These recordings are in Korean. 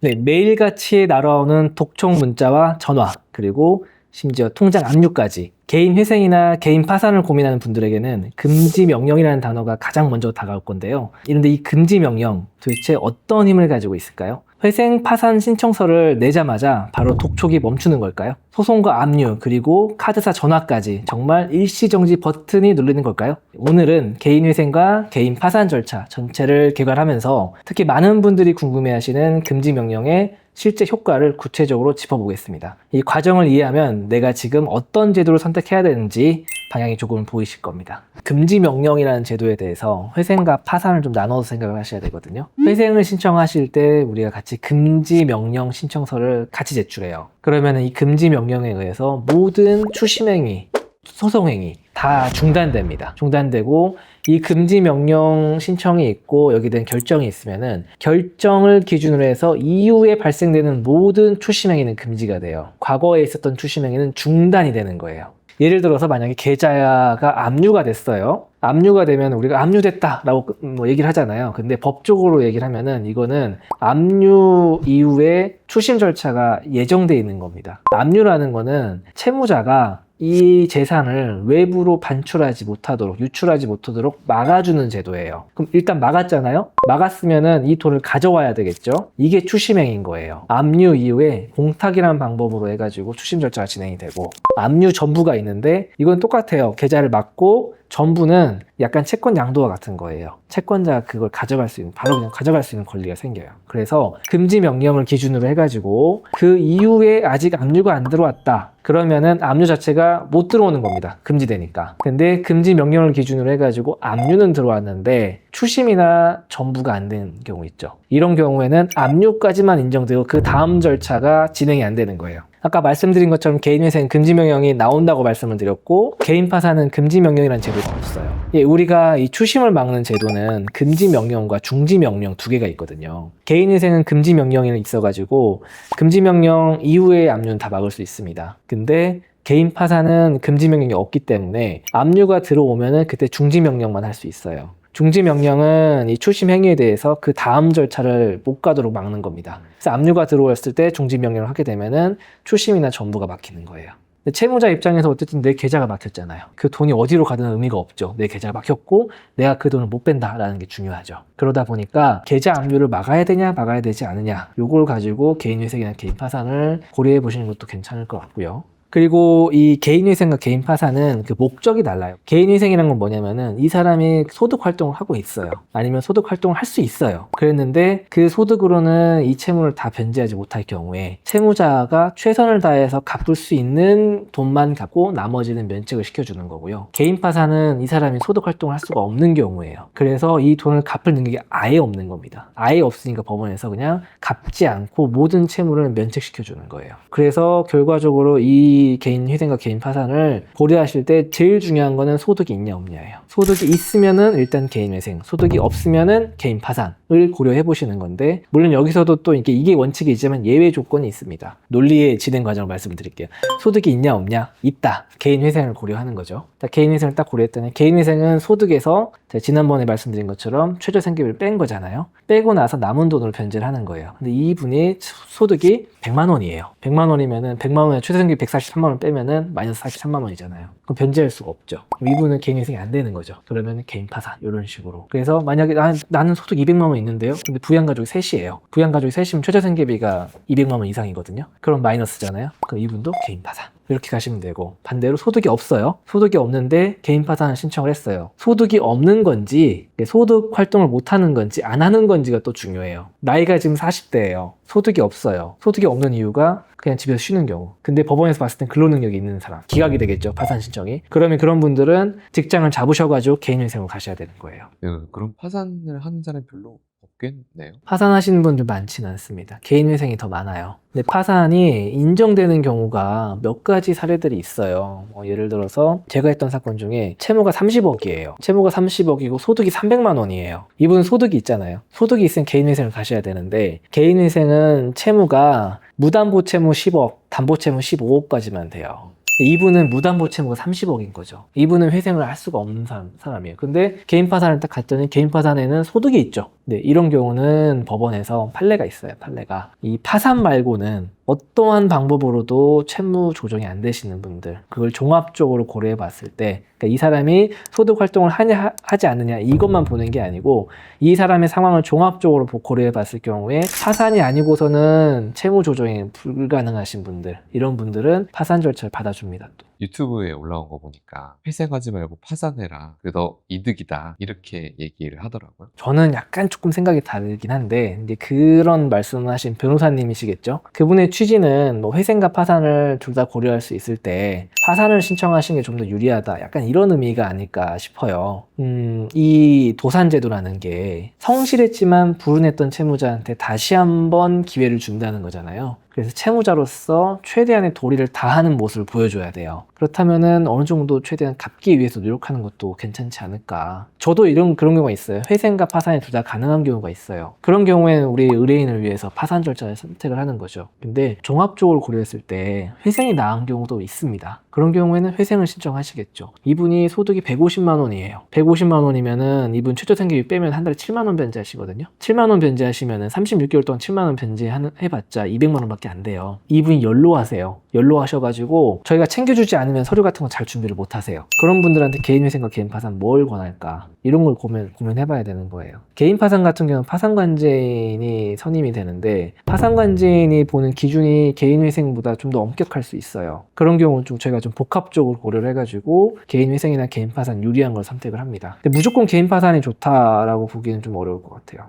네, 매일같이 날아오는 독촉 문자와 전화, 그리고 심지어 통장 압류까지 개인 회생이나 개인 파산을 고민하는 분들에게는 금지 명령이라는 단어가 가장 먼저 다가올 건데요. 이런데 이 금지 명령 도대체 어떤 힘을 가지고 있을까요? 회생 파산 신청서를 내자마자 바로 독촉이 멈추는 걸까요? 소송과 압류 그리고 카드사 전화까지 정말 일시정지 버튼이 눌리는 걸까요? 오늘은 개인 회생과 개인 파산 절차 전체를 개괄하면서 특히 많은 분들이 궁금해하시는 금지 명령의 실제 효과를 구체적으로 짚어보겠습니다. 이 과정을 이해하면 내가 지금 어떤 제도를 선택해야 되는지 방향이 조금 보이실 겁니다. 금지 명령이라는 제도에 대해서 회생과 파산을 좀 나눠서 생각을 하셔야 되거든요. 회생을 신청하실 때 우리가 같이 금지 명령 신청서를 같이 제출해요. 그러면 이 금지 명령에 의해서 모든 추심행위, 소송행위 다 중단됩니다. 중단되고 이 금지 명령 신청이 있고 여기에 대한 결정이 있으면은 결정을 기준으로 해서 이후에 발생되는 모든 추심행위는 금지가 돼요. 과거에 있었던 추심행위는 중단이 되는 거예요. 예를 들어서 만약에 계좌가 압류가 됐어요. 압류가 되면 우리가 압류됐다라고 뭐 얘기를 하잖아요. 근데 법적으로 얘기를 하면은 이거는 압류 이후에 추심 절차가 예정돼 있는 겁니다. 압류라는 거는 채무자가 이 재산을 외부로 반출하지 못하도록 유출하지 못하도록 막아주는 제도예요. 그럼 일단 막았잖아요. 막았으면은 이 돈을 가져와야 되겠죠. 이게 추심행인 거예요. 압류 이후에 공탁이라는 방법으로 해가지고 추심 절차가 진행이 되고 압류 전부가 있는데 이건 똑같아요. 계좌를 막고 전부는 약간 채권 양도와 같은 거예요. 채권자가 그걸 가져갈 수 있는, 바로 그냥 가져갈 수 있는 권리가 생겨요. 그래서 금지 명령을 기준으로 해가지고 그 이후에 아직 압류가 안 들어왔다. 그러면은 압류 자체가 못 들어오는 겁니다. 금지되니까. 근데 금지 명령을 기준으로 해가지고 압류는 들어왔는데 추심이나 전부가 안된 경우 있죠. 이런 경우에는 압류까지만 인정되고 그 다음 절차가 진행이 안 되는 거예요. 아까 말씀드린 것처럼 개인회생 금지 명령이 나온다고 말씀을 드렸고 개인 파산은 금지 명령이라는 제도가 없어요. 예, 우리가 이 추심을 막는 제도는 금지 명령과 중지 명령 두 개가 있거든요. 개인회생은 금지 명령이 있어가지고 금지 명령 이후에 압류는 다 막을 수 있습니다. 근데 개인 파산은 금지 명령이 없기 때문에 압류가 들어오면은 그때 중지 명령만 할 수 있어요. 중지 명령은 이 추심 행위에 대해서 그 다음 절차를 못 가도록 막는 겁니다. 그래서 압류가 들어왔을 때 중지 명령을 하게 되면은 추심이나 전부가 막히는 거예요. 근데 채무자 입장에서 어쨌든 내 계좌가 막혔잖아요. 그 돈이 어디로 가든 의미가 없죠. 내 계좌가 막혔고 내가 그 돈을 못 뺀다라는 게 중요하죠. 그러다 보니까 계좌 압류를 막아야 되냐 막아야 되지 않느냐 요걸 가지고 개인 회생이나 개인 파산을 고려해 보시는 것도 괜찮을 것 같고요. 그리고 이 개인위생과 개인 파산은 그 목적이 달라요. 개인위생이란 건 뭐냐면은 이 사람이 소득 활동을 하고 있어요. 아니면 소득 활동을 할 수 있어요. 그랬는데 그 소득으로는 이 채무를 다 변제하지 못할 경우에 채무자가 최선을 다해서 갚을 수 있는 돈만 갚고 나머지는 면책을 시켜주는 거고요. 개인 파산은 이 사람이 소득 활동을 할 수가 없는 경우예요. 그래서 이 돈을 갚을 능력이 아예 없는 겁니다. 아예 없으니까 법원에서 그냥 갚지 않고 모든 채무를 면책시켜주는 거예요. 그래서 결과적으로 이 개인 회생과 개인 파산을 고려하실 때 제일 중요한 거는 소득이 있냐 없냐예요. 소득이 있으면은 일단 개인 회생, 소득이 없으면은 개인 파산을 고려해 보시는 건데 물론 여기서도 또 이게 이게 원칙이지만 예외 조건이 있습니다. 논리의 진행 과정을 말씀드릴게요. 소득이 있냐 없냐 있다. 개인 회생을 고려하는 거죠. 딱 개인 회생을 딱 고려했더니 개인 회생은 소득에서 지난번에 말씀드린 것처럼 최저 생계비를 뺀 거잖아요. 빼고 나서 남은 돈으로 변제를 하는 거예요. 근데 이분이 소득이 100만 원이에요. 100만 원이면은 100만 원에 최저 생계비 143만 원 빼면은 마이너스 43만 원이잖아요. 그럼 변제할 수가 없죠. 이분은 개인 회생이 안 되는 거죠. 그러면 개인 파산 이런 식으로. 그래서 만약에 나, 나는 소득 200만 원 있는데요. 근데 부양 가족이 셋이에요. 부양 가족이 셋이면 최저 생계비가 200만 원 이상이거든요. 그럼 마이너스잖아요. 그럼 이분도 개인 파산. 이렇게 가시면 되고 반대로 소득이 없어요. 소득이 없는데 개인 파산을 신청을 했어요. 소득이 없는 건지 소득 활동을 못 하는 건지 안 하는 건지가 또 중요해요. 나이가 지금 40대예요. 소득이 없어요. 소득이 없는 이유가 그냥 집에서 쉬는 경우. 근데 법원에서 봤을 땐 근로 능력이 있는 사람. 기각이 되겠죠. 파산 신청이. 그러면 그런 분들은 직장을 잡으셔가지고 개인 회생으로 가셔야 되는 거예요. 예, 그럼 파산을 하는 사람이 별로 없겠네요. 파산하시는 분들 많지는 않습니다. 개인 회생이 더 많아요. 근데 파산이 인정되는 경우가 몇 가지 사례들이 있어요. 뭐 예를 들어서 제가 했던 사건 중에 채무가 30억이에요. 채무가 30억이고 소득이 300만 원이에요. 이분 소득이 있잖아요. 소득이 있으면 개인 회생을 가셔야 되는데 개인 회생은 채무가 무담보 채무 10억, 담보 채무 15억까지만 돼요. 이분은 무담보 채무가 30억인 거죠. 이분은 회생을 할 수가 없는 사람, 사람이에요. 근데 개인 파산을 딱 갔더니 개인 파산에는 소득이 있죠. 네, 이런 경우는 법원에서 판례가 있어요. 판례가. 이 파산 말고는 어떠한 방법으로도 채무 조정이 안 되시는 분들, 그걸 종합적으로 고려해 봤을 때, 그러니까 이 사람이 소득 활동을 하냐, 하지 않느냐, 이것만 보는 게 아니고, 이 사람의 상황을 종합적으로 보- 고려해 봤을 경우에, 파산이 아니고서는 채무 조정이 불가능하신 분들, 이런 분들은 파산 절차를 받아줍니다. 또. 유튜브에 올라온 거 보니까 회생하지 말고 파산해라. 더 이득이다. 이렇게 얘기를 하더라고요. 저는 약간 조금 생각이 다르긴 한데 이제 그런 말씀을 하신 변호사님이시겠죠. 그분의 취지는 뭐 회생과 파산을 둘 다 고려할 수 있을 때 파산을 신청하시는 게 좀 더 유리하다. 약간 이런 의미가 아닐까 싶어요. 음, 이 도산제도라는 게 성실했지만 불운했던 채무자한테 다시 한번 기회를 준다는 거잖아요. 그래서 채무자로서 최대한의 도리를 다하는 모습을 보여줘야 돼요. 그렇다면은 어느 정도 최대한 갚기 위해서 노력하는 것도 괜찮지 않을까. 저도 이런 그런 경우가 있어요. 회생과 파산이 둘 다 가능한 경우가 있어요. 그런 경우에는 우리 의뢰인을 위해서 파산 절차를 선택을 하는 거죠. 근데 종합적으로 고려했을 때 회생이 나은 경우도 있습니다. 그런 경우에는 회생을 신청하시겠죠. 이분이 소득이 150만 원이에요. 150만 원이면은 이분 최저 생계비 빼면 한 달에 7만 원 변제하시거든요. 7만 원 변제하시면은 36개월 동안 7만 원 변제해봤자 200만 원밖에 안 돼요. 이분이 연로하세요. 연로하셔가지고 저희가 챙겨주지 않으면 서류 같은 거 잘 준비를 못 하세요. 그런 분들한테 개인 회생과 개인 파산 뭘 권할까? 이런 걸 고민, 고민해봐야 되는 거예요. 개인 파산 같은 경우는 파산관제인이 선임이 되는데 파산관제인이 보는 기준이 개인 회생보다 좀 더 엄격할 수 있어요. 그런 경우는 좀 저희가 좀 복합적으로 고려를 해가지고 개인 회생이나 개인 파산 유리한 걸 선택을 합니다. 근데 무조건 개인 파산이 좋다라고 보기는 좀 어려울 것 같아요.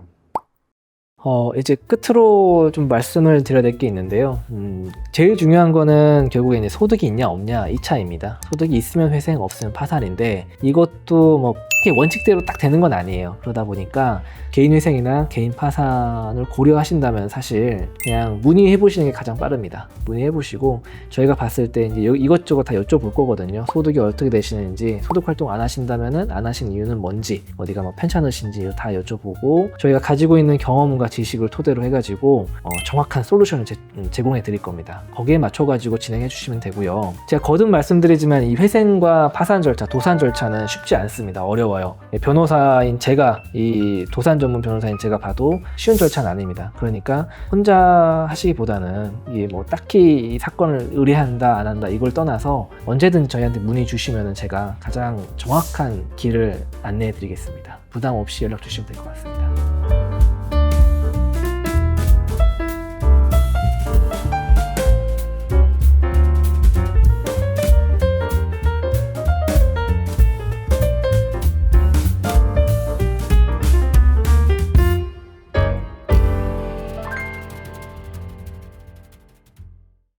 어, 이제 끝으로 좀 말씀을 드려야 될 게 있는데요. 음, 제일 중요한 거는 결국에 이제 소득이 있냐 없냐 이 차이입니다. 소득이 있으면 회생, 없으면 파산인데 이것도 뭐 원칙대로 딱 되는 건 아니에요. 그러다 보니까 개인 회생이나 개인 파산을 고려하신다면 사실 그냥 문의해 보시는 게 가장 빠릅니다. 문의해 보시고 저희가 봤을 때 이제 여- 이것저것 다 여쭤볼 거거든요. 소득이 어떻게 되시는지, 소득 활동 안 하신다면은 안 하신 이유는 뭔지, 어디가 뭐 편찮으신지 다 여쭤보고 저희가 가지고 있는 경험과 지식을 토대로 해가지고 어, 정확한 솔루션을 제, 공해 드릴 겁니다. 거기에 맞춰가지고 진행해 주시면 되고요. 제가 거듭 말씀드리지만 이 회생과 파산 절차, 도산 절차는 쉽지 않습니다. 어려워요. 예, 변호사인 제가 이 도산 전문 변호사인 제가 봐도 쉬운 절차는 아닙니다. 그러니까 혼자 하시기보다는 이게 뭐 딱히 이 사건을 의뢰한다 안 한다 이걸 떠나서 언제든 저희한테 문의 주시면 제가 가장 정확한 길을 안내해 드리겠습니다. 부담 없이 연락 주시면 될 것 같습니다.